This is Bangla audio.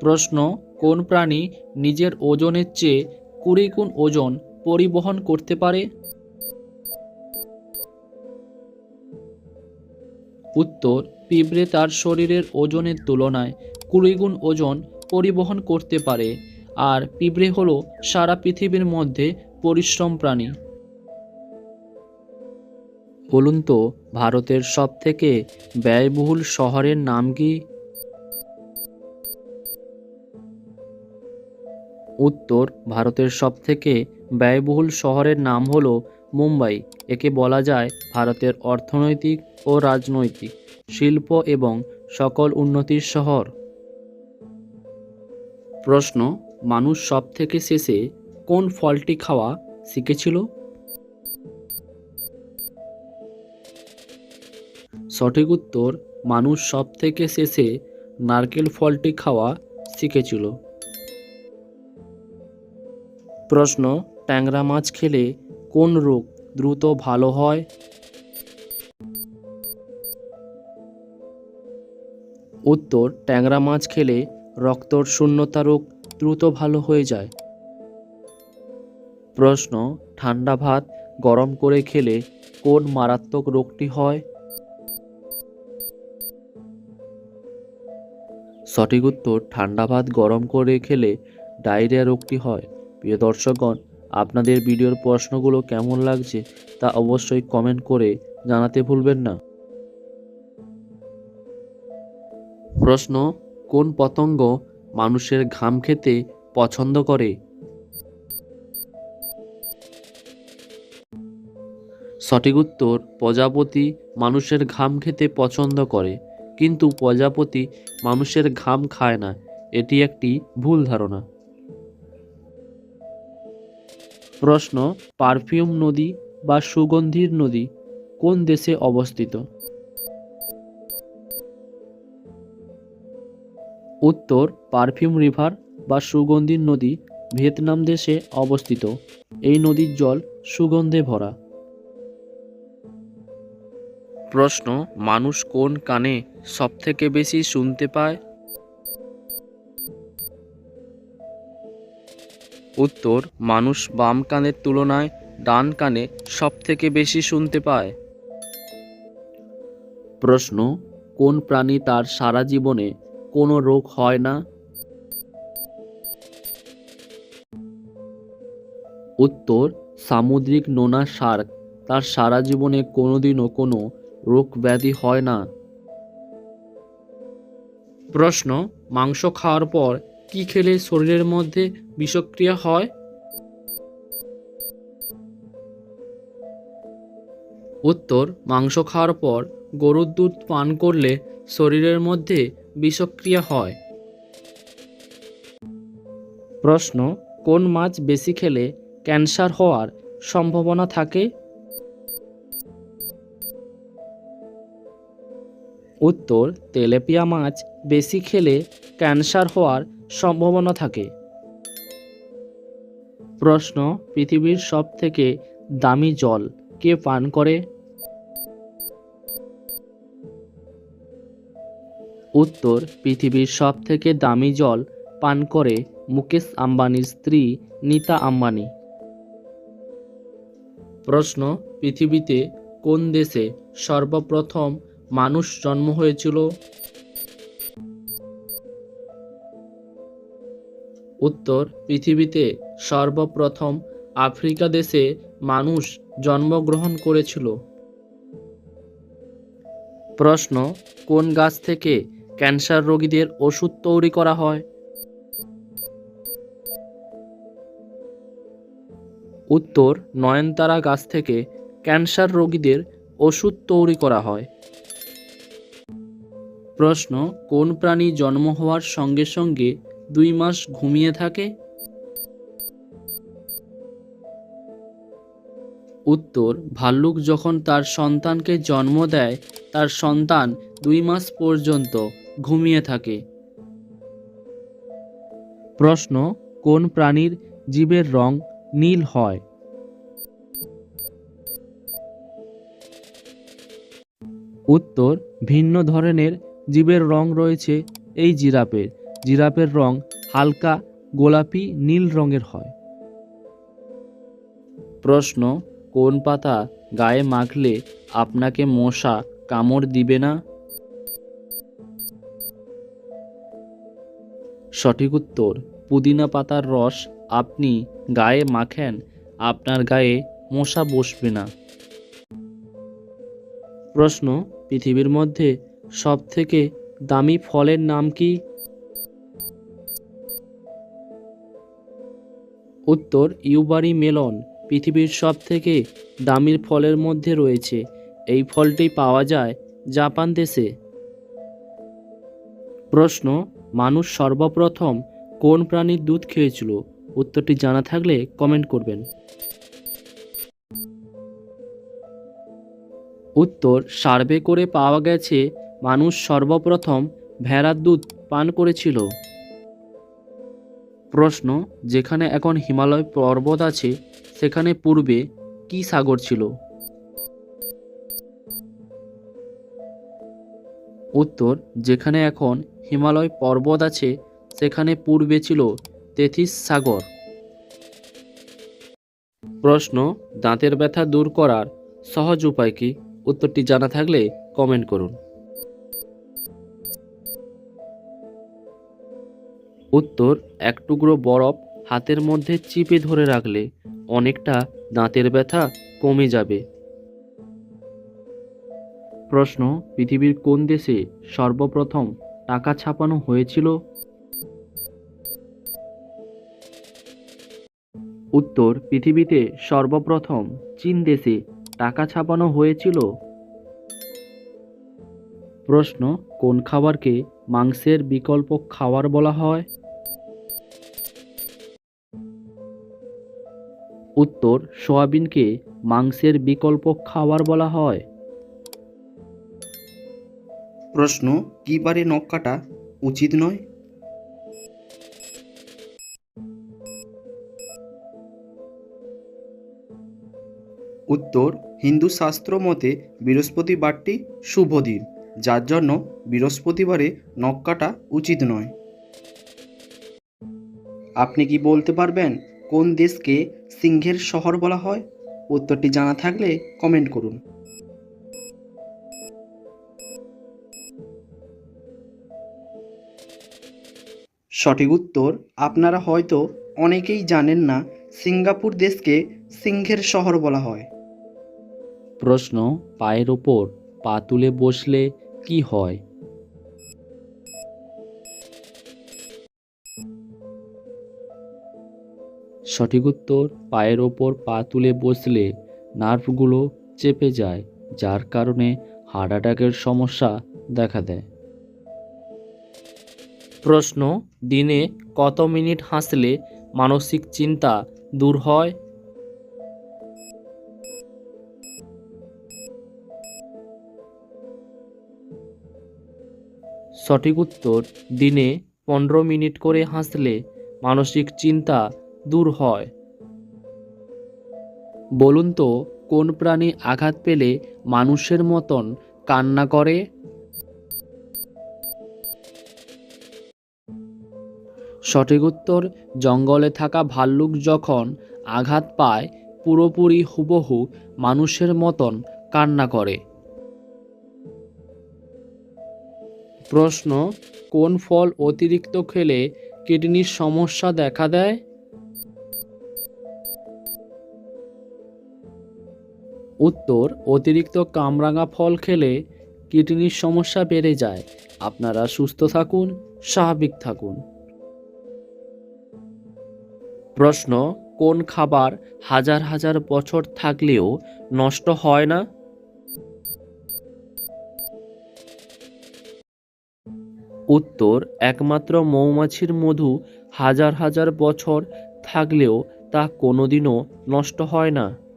প্রশ্ন, কোন প্রাণী নিজের ওজনের চেয়ে কুড়ি গুণ ওজন পরিবহন করতে পারে? উত্তর, পিঁপড়ে তার শরীরের ওজনের তুলনায় কুড়ি গুণ ওজন পরিবহন করতে পারে, আর পিঁপড়ে হলো সারা পৃথিবীর মধ্যে পরিশ্রম প্রাণী। বলুন তো, ভারতের সবথেকে ব্যয়বহুল শহরের নাম কি? উত্তর ভারতের সবথেকে ব্যয়বহুল শহরের নাম হল মুম্বাই। একে বলা যায় ভারতের অর্থনৈতিক ও রাজনৈতিক শিল্প এবং সকল উন্নতির শহর। প্রশ্ন, মানুষ সবথেকে শেষে কোন ফলটি খাওয়া শিখেছিল? সঠিক উত্তর, মানুষ সবথেকে শেষে নারকেল ফলটি খাওয়া শিখেছিল। প্রশ্ন, ট্যাংরা মাছ খেলে কোন রোগ দ্রুত ভালো হয়? উত্তর, ট্যাংরা মাছ খেলে রক্তর শূন্যতা রোগ দ্রুত ভালো হয়ে যায়। প্রশ্ন, ঠান্ডা ভাত গরম করে খেলে কোন মারাত্মক রোগটি হয়? সঠিক উত্তর, ঠান্ডা ভাত গরম করে খেলে ডায়রিয়া রোগটি হয়। প্রিয় দর্শকগণ, আপনাদের ভিডিওর প্রশ্নগুলো কেমন লাগছে তা অবশ্যই কমেন্ট করে জানাতে ভুলবেন না। প্রশ্ন, কোন পতঙ্গ মানুষের ঘাম খেতে পছন্দ করে? সঠিক উত্তর, প্রজাপতি মানুষের ঘাম খেতে পছন্দ করে, কিন্তু প্রজাপতি মানুষের ঘাম খায় না, এটি একটি ভুল ধারণা। প্রশ্ন, পারফিউম নদী বা সুগন্ধির নদী কোন দেশে অবস্থিত? উত্তর, পারফিউম রিভার বা সুগন্ধির নদী ভিয়েতনাম দেশে অবস্থিত। এই নদীর জল সুগন্ধে ভরা। প্রশ্ন, মানুষ কোন কানে সবথেকে বেশি শুনতে পায়? উত্তর মানুষ বাম কানের তুলনায় ডান কানে সবথেকে বেশি শুনতে পায়। প্রশ্ন, কোন প্রাণী তার সারা জীবনে কোনো রোগ হয় না? উত্তর, সামুদ্রিক নোনা শার্ক তার সারা জীবনে কোনোদিনও কোনো রোগ ব্যাধি হয় না। প্রশ্ন, মাংস খাওয়ার পর কি খেলে শরীরের মধ্যে বিষক্রিয়া হয়। উত্তর, মাংস খাওয়ার পর গরুর দুধ পান করলে শরীরের মধ্যে বিষক্রিয়া হয়। প্রশ্ন, কোন মাছ বেশি খেলে ক্যান্সার হওয়ার সম্ভাবনা থাকে? উত্তর, তেলেপিয়া মাছ বেশি খেলে ক্যান্সার হওয়ার সম্ভাবনা থাকে। প্রশ্ন, পৃথিবীর সবথেকে দামি জল কে পান করে? উত্তর, পৃথিবীর সবথেকে দামি জল পান করে মুকেশ আম্বানির স্ত্রী নীতা আম্বানি। প্রশ্ন, পৃথিবীতে কোন দেশে সর্বপ্রথম মানুষ জন্ম হয়েছিল? উত্তর, পৃথিবীতে সর্বপ্রথম আফ্রিকা দেশে মানুষ জন্মগ্রহণ করেছিল। প্রশ্ন, কোন গাছ থেকে ক্যান্সার রোগীদের ওষুধ তৈরি করা হয়? উত্তর, নয়নতারা গাছ থেকে ক্যান্সার রোগীদের ওষুধ তৈরি করা হয়। প্রশ্ন, কোন প্রাণী জন্ম হওয়ার সঙ্গে সঙ্গে দুই মাস ঘুমিয়ে থাকে? উত্তর, ভাল্লুক যখন তার সন্তানকে জন্ম দেয়, তার সন্তান দুই মাস পর্যন্ত ঘুমিয়ে থাকে। প্রশ্ন, কোন প্রাণীর জীবের রং নীল হয়? উত্তর, ভিন্ন ধরনের জীবের রং রয়েছে এই জিরাফের। জিরাফের রং হালকা, গোলাপি, নীল রঙের হয়। প্রশ্ন, কোন পাতা গায়ে মাখলে আপনাকে মশা কামড় দিবে না? সঠিক উত্তর, পুদিনা পাতার রস আপনি গায়ে মাখেন, আপনার গায়ে মশা বসবে না। প্রশ্ন, পৃথিবীর মধ্যে সবথেকে দামি ফলের নাম কি? উত্তর ইউবারি মেলন পৃথিবীর সবথেকে দামি ফলের মধ্যে রয়েছে। এই ফলটি পাওয়া যায় জাপান দেশে। প্রশ্ন, মানুষ সর্বপ্রথম কোন প্রাণীর দুধ খেয়েছিল? উত্তরটি জানা থাকলে কমেন্ট করবেন। উত্তর, সার্ভে করে পাওয়া গেছে, মানুষ সর্বপ্রথম ভেড়ার দুধ পান করেছিল। প্রশ্ন, যেখানে এখন হিমালয় পর্বত আছে, সেখানে পূর্বে কি সাগর ছিল? উত্তর, যেখানে এখন হিমালয় পর্বত আছে, সেখানে পূর্বে ছিল তেথিস সাগর। প্রশ্ন, দাঁতের ব্যথা দূর করার সহজ উপায় কি? উত্তরটি জানা থাকলে কমেন্ট করুন। উত্তর, এক টুকরো বরফ হাতের মধ্যে চিপে ধরে রাখলে অনেকটা দাঁতের ব্যথা কমে যাবে। প্রশ্ন, পৃথিবীর কোন দেশে সর্বপ্রথম টাকা ছাপানো হয়েছিল? উত্তর, পৃথিবীতে সর্বপ্রথম চীন দেশে টাকা ছাপানো হয়েছিল। প্রশ্ন, কোন খাবারকে মাংসের বিকল্প খাবার বলা হয়? উত্তর, সোয়াবিনকে মাংসের বিকল্প খাবার বলা হয়। প্রশ্ন, কি বারে নখ কাটা উচিত নয়? উত্তর, হিন্দু শাস্ত্র মতে বৃহস্পতিবারটি শুভ দিন, যার জন্য বৃহস্পতিবারে নখ কাটা উচিত নয়। আপনি কি বলতে পারবেন কোন দেশকে সিংহের শহর বলা হয়? উত্তরটি জানা থাকলে কমেন্ট করুন। সঠিক উত্তর আপনারা হয়তো অনেকেই জানেন না, সিঙ্গাপুর দেশকে সিংহের শহর বলা হয়। প্রশ্ন, পায়ের ওপর পা তুলে বসলে কি হয়? সঠিক উত্তর, পায়ের ওপর পা তুলে বসলে নার্ভগুলো চেপে যায়, যার কারণে হার্ট অ্যাটাকের সমস্যা দেখা দেয়। প্রশ্ন, দিনে কত মিনিট হাসলে মানসিক চিন্তা দূর হয়? সঠিক উত্তর, দিনে পনেরো মিনিট করে হাসলে মানসিক চিন্তা দূর হয়। বলুন তো, কোন প্রাণী আঘাত পেলে মানুষের মতন কান্না করে? সঠিক উত্তর, জঙ্গলে থাকা ভাল্লুক যখন আঘাত পায়, পুরোপুরি হুবহু মানুষের মতন কান্না করে। প্রশ্ন, কোন ফল অতিরিক্ত খেলে কিডনির সমস্যা দেখা দেয়? উত্তর, অতিরিক্ত কামরাঙা ফল খেলে কিডনির সমস্যা বেড়ে যায়। আপনারা সুস্থ থাকুন, স্বাভাবিক থাকুন। প্রশ্ন, কোন খাবার হাজার হাজার বছর থাকলেও নষ্ট হয় না? উত্তর, একমাত্র মৌমাছির মধু হাজার হাজার বছর থাকলেও তা কোনোদিনও নষ্ট হয় না।